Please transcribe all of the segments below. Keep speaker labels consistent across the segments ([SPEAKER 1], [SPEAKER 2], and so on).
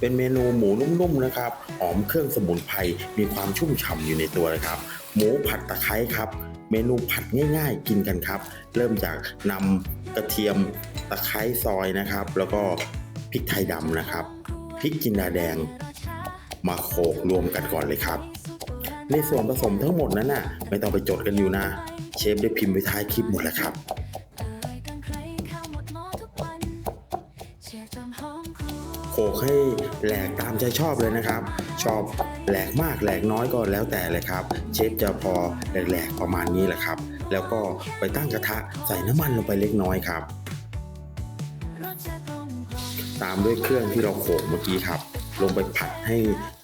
[SPEAKER 1] เป็นเมนูหมูนุ่มๆนะครับ หอมเครื่องสมุนไพร มีความชุ่มฉ่ำอยู่ในตัวเลยครับ หมูผัดตะไคร้ครับ เมนูผัดง่ายๆ กินกันครับ เริ่มจากนำกระเทียมตะไคร้ซอยนะครับ แล้วก็พริกไทยดำนะครับ พริกจินดาแดง มาโขลกรวมกันก่อนเลยครับ ในส่วนผสมทั้งหมดนั้นน่ะ ไม่ต้องไปจดกันอยู่นะ เชฟได้พิมพ์ไว้ท้ายคลิปหมดแล้วครับโขล กให้แหลกตามใจชอบเลยนะครับ ชอบแหลกมากแหลกน้อยก็แล้วแต่เลยครับ เชฟจะพอแหลกๆประมาณนี้แหละครับ แล้วก็ไปตั้งกระทะใส่น้ำมันลงไปเล็กน้อยครับ ตามด้วยเครื่องที่เราโขลกเมื่อกี้ครับ ลงไปผัดให้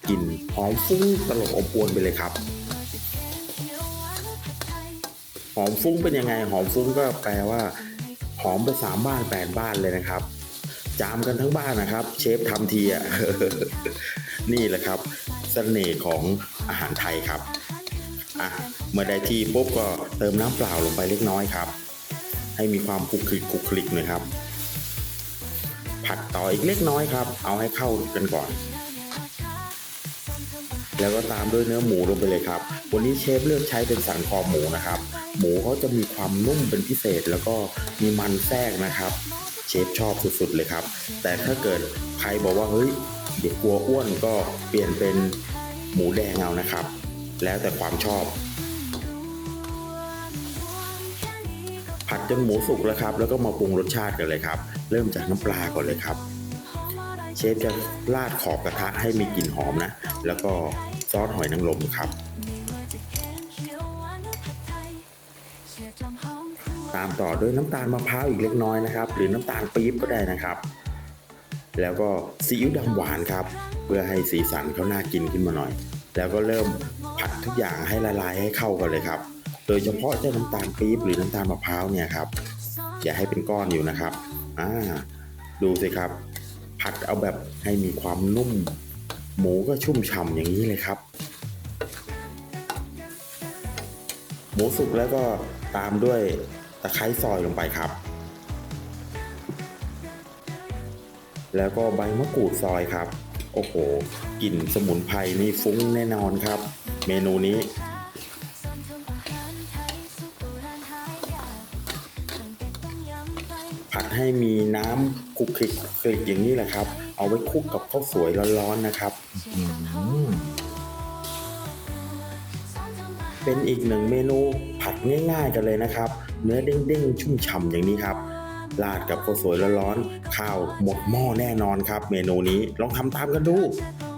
[SPEAKER 1] กลิ่นหอมฟุ้งตลบอบอวนไปเลยครับหอมฟุ้งเป็นยังไงหอมฟุ้งก็แปลว่า หอมไปสามบ้านแปดบ้านเลยนะครับ จามกันทั้งบ้านนะครับ เชฟทำทีอะนี่แหละครับเสน่ห์ของอาหารไทยครับอะเมื่อได้ที่ปุ๊บก็เติมน้ำเปล่าลงไปเล็กน้อยครับ ให้มีความคลุกคลิกคลุกคลิกหน่อยครับ ผัดต่ออีกเล็กน้อยครับ เอาให้เข้ากันก่อน แล้วก็ตามด้วยเนื้อหมูลงไปเลยครับ วันนี้เชฟเลือกใช้เป็นสันคอหมูนะครับ หมูเขาจะมีความนุ่มเป็นพิเศษแล้วก็มีมันแทรกนะครับ เชฟชอบสุดๆเลยครับ แต่ถ้าเกิดใครบอกว่าเฮ้ยเดี๋ยวกลัวอ้วนก็เปลี่ยนเป็นหมูแดงเอานะครับ แล้วแต่ความชอบ ผัดจนหมูสุกแล้วครับ แล้วก็มาปรุงรสชาติกันเลยครับ เริ่มจากน้ำปลาก่อนเลยครับเชฟจะราดขอบกระทะให้มีกลิ่นหอมนะ แล้วก็ซอสหอยนางรมครับ ตามต่อด้วยน้ำตาลมะพร้าวอีกเล็กน้อยนะครับ หรือน้ำตาลปี๊บก็ได้นะครับ แล้วก็ซีอิ๊วดำหวานครับ เพื่อให้สีสันเขาน่ากินขึ้นมาหน่อย แล้วก็เริ่มผัดทุกอย่างให้ละลายให้เข้ากันเลยครับ โดยเฉพาะเจ้าน้ำตาลปี๊บหรือน้ำตาลมะพร้าวเนี่ยครับอย่าให้เป็นก้อนอยู่นะครับอ่าดูสิครับ ผัดเอาแบบให้มีความนุ่ม หมูก็ชุ่มฉ่ำอย่างนี้เลยครับ หมูสุกแล้วก็ตามด้วยตะไคร้ซอยลงไปครับ แล้วก็ใบมะกรูดซอยครับ โอ้โหกลิ่นสมุนไพรนี่ฟุ้งแน่นอนครับ เมนูนี้ผัดให้มีน้ำคลุกคลิกคลิกอย่างนี้แหละครับ เอาไว้คลุกกับข้าวสวยร้อนๆนะครับ เป็นอีกหนึ่งเมนูผัดง่ายๆกันเลยนะครับ เนื้อเด้งๆ ชุ่มฉ่ำอย่างนี้ครับราดกับข้าวสวยร้อนๆข้าวหมดหม้อแน่นอนครับ เมนูนี้ลองทำตามกันดู「